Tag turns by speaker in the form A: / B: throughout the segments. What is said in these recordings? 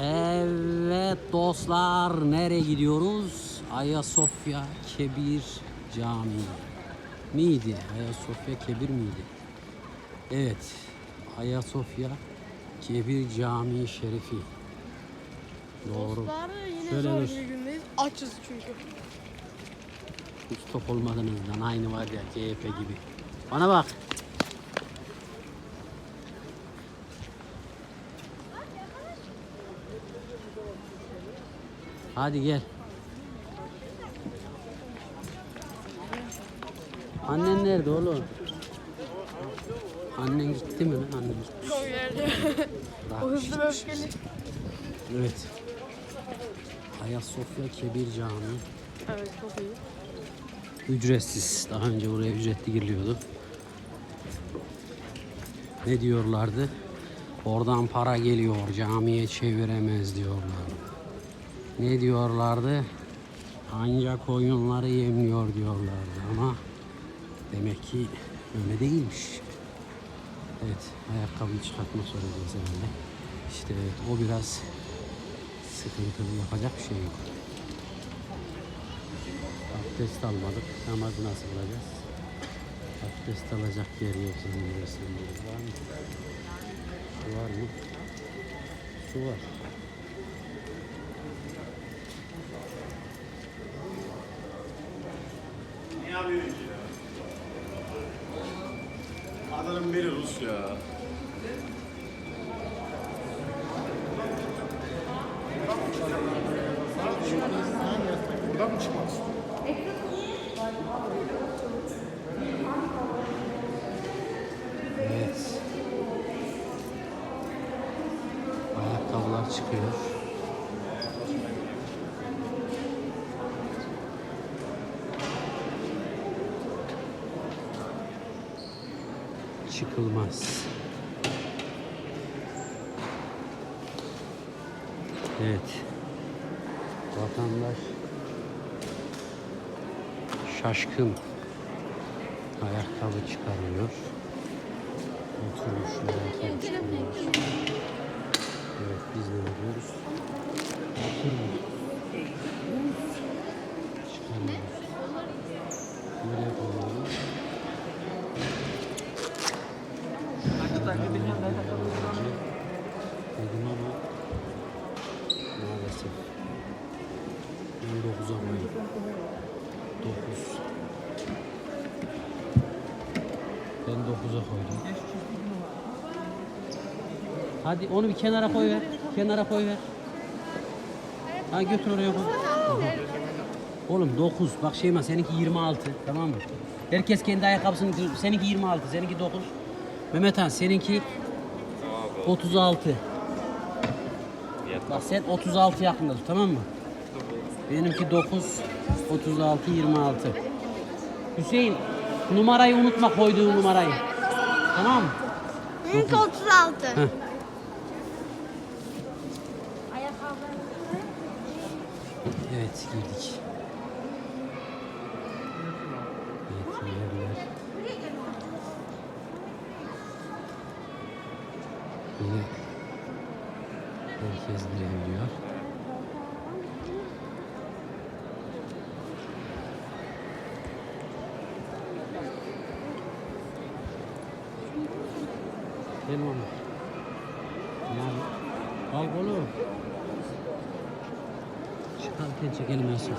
A: Evet dostlar nereye gidiyoruz? Ayasofya Kebir Camii. Miydi? Ayasofya Kebir miydi? Evet. Ayasofya Kebir Camii Şerifi. Doğru.
B: Dostlar yine
A: Şöyle
B: zor bir gündeyiz. Açız çünkü.
A: Hiç top olmadığınızdan aynı var ya CHP gibi. Bana bak. Hadi gel. Annen nerede oğlum? Annen gitti mi lan? Annen gitti.
B: Çok.
A: Bırak.
B: o hızlı ve öfkeli.
A: Evet. Ayasofya Kebir Camii.
B: Evet çok iyi.
A: Ücretsiz. Daha önce buraya ücretli giriliyordu. Ne diyorlardı? Oradan para geliyor, camiye çeviremez diyorlar. Ne diyorlardı? Ancak oyunları yemliyor diyorlardı ama demek ki öyle değilmiş. Evet, ayakkabıyı çıkartma soracağız herhalde. İşte evet, o biraz sıkıntılı yapacak bir şey yok. Abdest almadık. Namazı nasıl kılacağız? Abdest alacak yer yok zannedersem. Var mı? Var mı? Su var.
C: Ne yapıyorsun ya? Adanın biri Rus ya. Buradan mı çıkmak
A: Evet. Ayakkabılar çıkıyor. Çıkılmaz. Evet. Vatandaş şaşkın ayakkabı çıkarıyor. Oturmuş ayakkabı çıkarıyor. Evet biz ne yapıyoruz? Oturmuş. Çıkarıyoruz. Dedim ama maalesef ben 9'a koyayım. 9 Ben 9'a koydum. Hadi onu bir kenara koy ver. Kenara koy ver. Ha götür oraya koy. Oğlum 9. Bak Şeyma seninki 26. Tamam mı? Herkes kendi ayakkabısını seninki 26, seninki 9. Mehmet Han seninki 36. Bak sen 36 yakında tut tamam mı? Benimki 9, 36, 26. Hüseyin numarayı unutma koyduğu numarayı. Tamam mı?
D: Benimki 36.
A: Heh. Evet girdik. Herkes girebiliyor. Gel mama. Yani, kalk oğlum. Çıkarken çekelim Yusuf.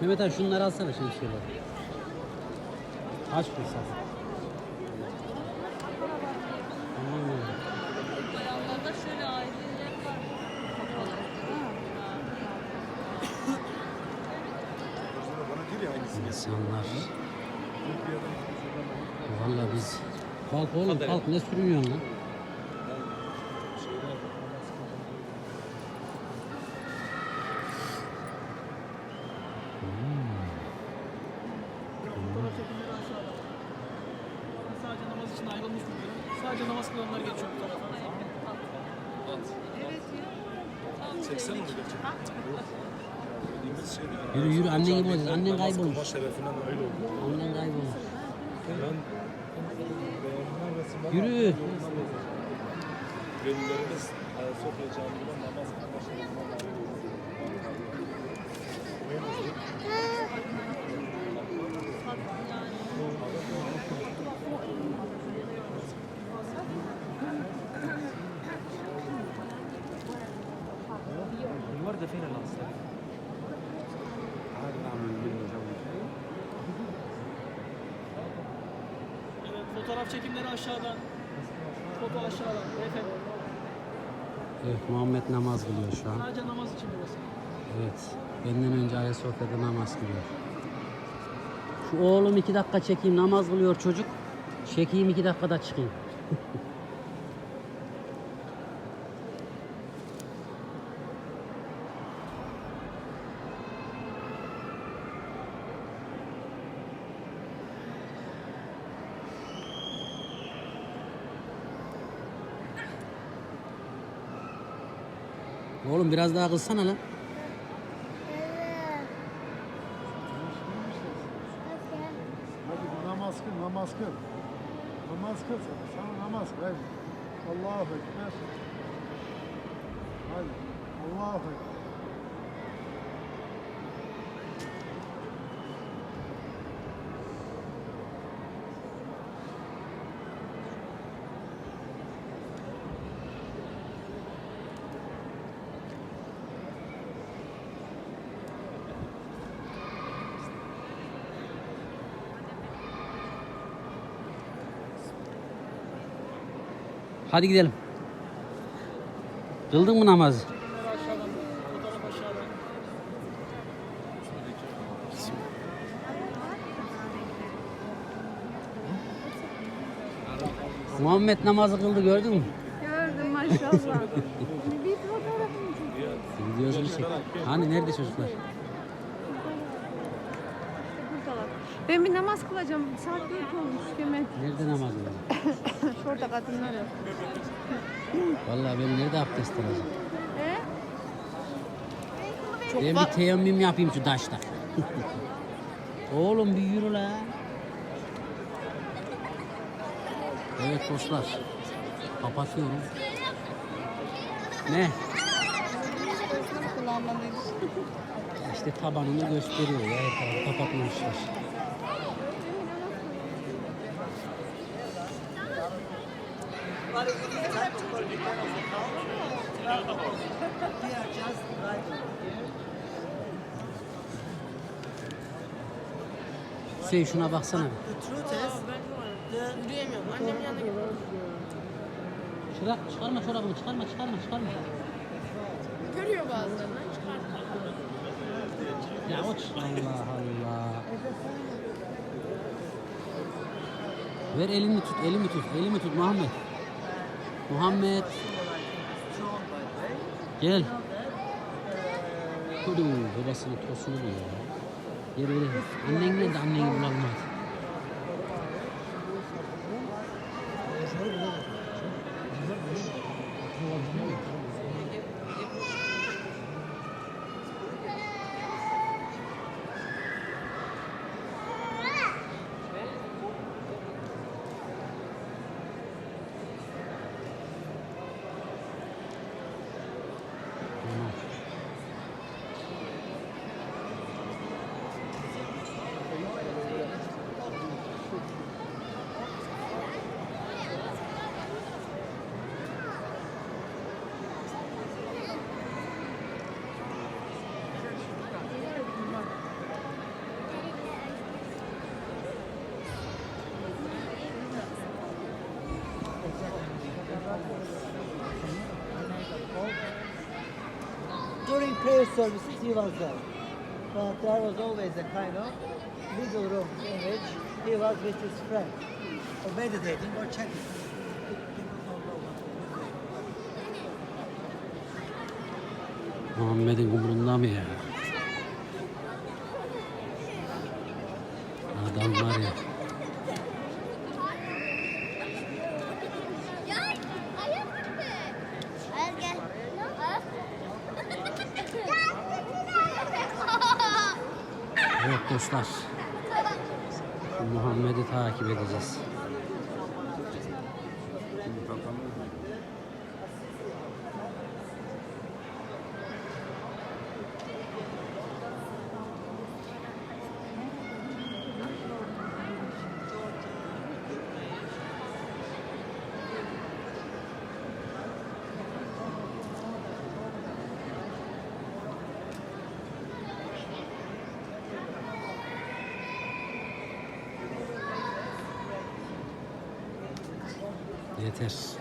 A: Mehmet abi şunları alsana şimdi şeyler. Aç bir sat. Hmm. İnsanlar. Valla biz... Kalk oğlum kalk ne sürünüyorsun lan?
E: Fotoğraf çekimleri aşağıda. Sadece namaz için ayrılmış bir bölüm. Sadece namaz kılanlar geçiyor bu tarafa.
A: Yürü yürü annen gibi olacağız. Annen kaybolmuş.
C: şerefinden öyle oldu.
A: Annen kaybolmuş.
C: Ben
A: Yürü.
C: velilerimiz Ayasofya Camii'nde namaz kılma şerefinden
E: Evet, fotoğraf çekimleri aşağıdan. Foto aşağıdan. Beyefendi.
A: Evet Muhammed namaz kılıyor şu an.
E: Sadece namaz için burası.
A: Evet. Benden önce Ayasofya'da namaz kılıyor. Şu oğlum iki dakika çekeyim namaz kılıyor çocuk. Çekeyim iki dakikada çıkayım. Oğlum biraz daha kılsana lan.
F: Hadi namaz kıl, namaz kıl. Namaz kıl sana, sana namaz kıl. Hadi. Allahu Ekber. Hadi. Allahu Ekber.
A: Hadi gidelim. Kıldın mı namazı? Muhammed namazı kıldı gördün mü?
B: Gördüm maşallah. bir fotoğrafını çek.
A: Gidiyoruz bir şey. Hani nerede çocuklar?
B: Ben bir namaz kılacağım. Saat 4 olmuş Kemal.
A: Nerede namaz kıldı?
B: Şurada kadınlar yok.
A: Vallahi ben nerede abdest alacağım?
B: He?
A: Ben bir teyemmüm yapayım şu taşta. Oğlum bir yürü la. Evet dostlar. Kapatıyorum. Ne? İşte tabanını gösteriyor ya. Kapatmışlar. Şey şuna baksana.
B: Yürüyemiyorum. Annemin yanına gidiyorum.
A: Çırak çıkarma çorabını çıkarma çıkarma çıkarma.
B: Görüyor bazılarını. Çıkartma.
A: Ya o çık- Allah Allah. Ver elini tut, elimi tut, elimi tut Muhammed. Muhammed. Gel. Kudu babasının tosunu diyor ya. Gel öyle. Annen nerede? Anneni bulalım. Tamam.
G: During prayer services, he was there. But there was always a kind of legal room image, he was with his friend, or meditating or chatting.
A: Muhammed'in umurunda mı ya? Adam var ya.
D: Ya ayak gitti. Ayak gel. Ayak.
A: Evet dostlar. Muhammed'i takip edeceğiz. Yeter.